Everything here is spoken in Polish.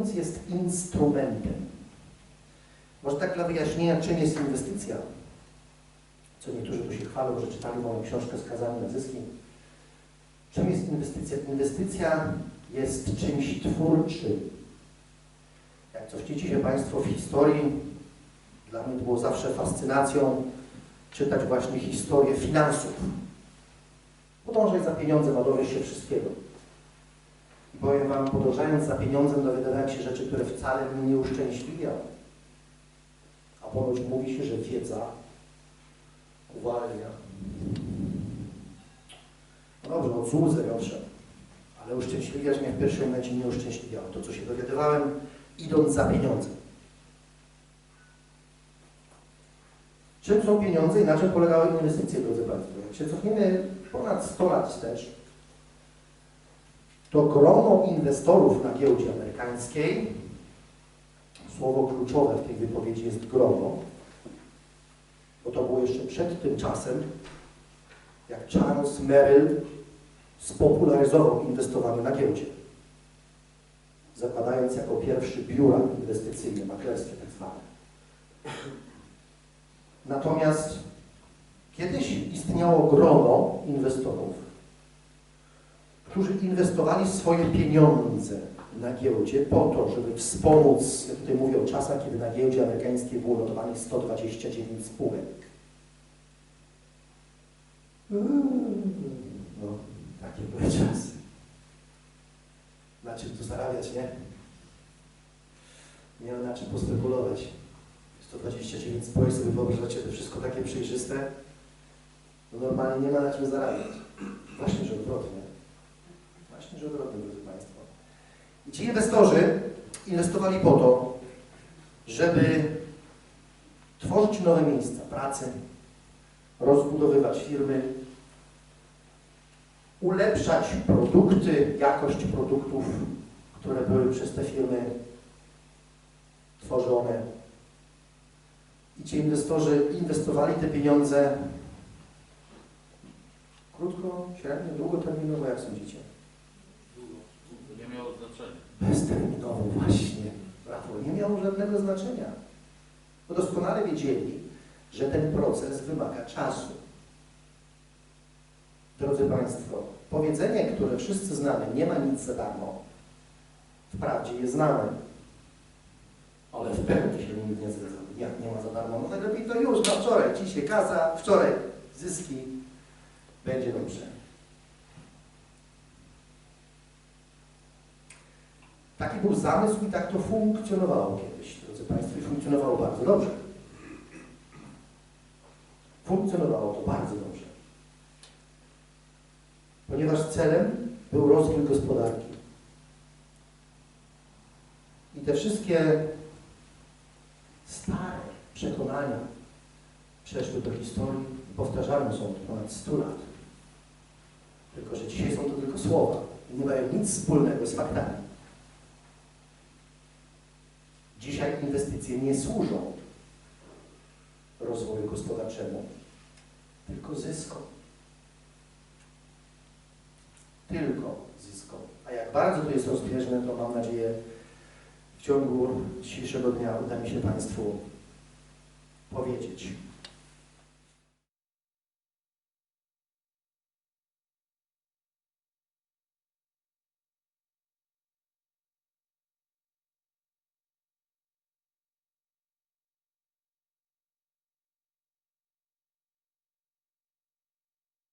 pieniądz jest instrumentem. Może tak dla wyjaśnienia, czym jest inwestycja, co niektórzy tu się chwalą, że czytali moją książkę Skazani na zyski. Czym jest inwestycja? Inwestycja jest czymś twórczym. Jak cofniecie się Państwo w historii, dla mnie to było zawsze fascynacją czytać właśnie historię finansów. Podążaj za pieniądzem, a dowiesz się wszystkiego. Powiem Wam, podążając za pieniądzem, dowiadywałem się rzeczy, które wcale mnie nie uszczęśliwiały. A ponoć mówi się, że wiedza uwalnia. No dobrze, od złudzeń owszem, ale uszczęśliwiać mnie w pierwszym momencie nie uszczęśliwiało. To, co się dowiadywałem, idąc za pieniądzem. Czym są pieniądze i na czym polegały inwestycje, drodzy Państwo? Jak się cofniemy ponad 100 lat wstecz, to grono inwestorów na giełdzie amerykańskiej, słowo kluczowe w tej wypowiedzi jest grono, bo to było jeszcze przed tym czasem, jak Charles Merrill spopularyzował inwestowanie na giełdzie, zakładając jako pierwszy biura inwestycyjne, maklerskie tak zwane. Natomiast kiedyś istniało grono inwestorów, którzy inwestowali swoje pieniądze na giełdzie po to, żeby wspomóc, tutaj mówię o czasach, kiedy na giełdzie amerykańskiej było notowanych 129 spółek. No, takie były czasy. Na czym tu zarabiać, nie? Nie ma na czym pospekulować. 129 spółek, sobie wyobrażacie, to wszystko takie przejrzyste. No normalnie nie ma na czym zarabiać. Właśnie, że odwrotnie. Właśnie, że odwrotnie, drodzy Państwo. I ci inwestorzy inwestowali po to, żeby tworzyć nowe miejsca pracy, rozbudowywać firmy, ulepszać produkty, jakość produktów, które były przez te firmy tworzone. I ci inwestorzy inwestowali te pieniądze krótko, średnio, długoterminowo, jak sądzicie? Nie miało znaczenia. Bezterminowo właśnie. Brawo, nie miało żadnego znaczenia. Bo doskonale wiedzieli, że ten proces wymaga czasu. Drodzy Państwo, powiedzenie, które wszyscy znamy, nie ma nic za darmo, wprawdzie je znamy, ale w pełni się nikt nie zgadza. Jak nie ma za darmo? No najlepiej to już, na wczoraj, dzisiaj kasa, wczoraj zyski, będzie dobrze. Taki był zamysł i tak to funkcjonowało kiedyś, drodzy Państwo, i funkcjonowało bardzo dobrze. Funkcjonowało to bardzo dobrze. Ponieważ celem był rozwój gospodarki. I te wszystkie stare przekonania przeszły do historii i powtarzane są od ponad 100 lat. Tylko, że dzisiaj są to tylko słowa i nie mają nic wspólnego z faktami. Dzisiaj inwestycje nie służą rozwoju gospodarczemu, tylko zyskom. Tylko zyskom. A jak bardzo to jest rozbieżne, to mam nadzieję w ciągu dzisiejszego dnia uda mi się Państwu powiedzieć.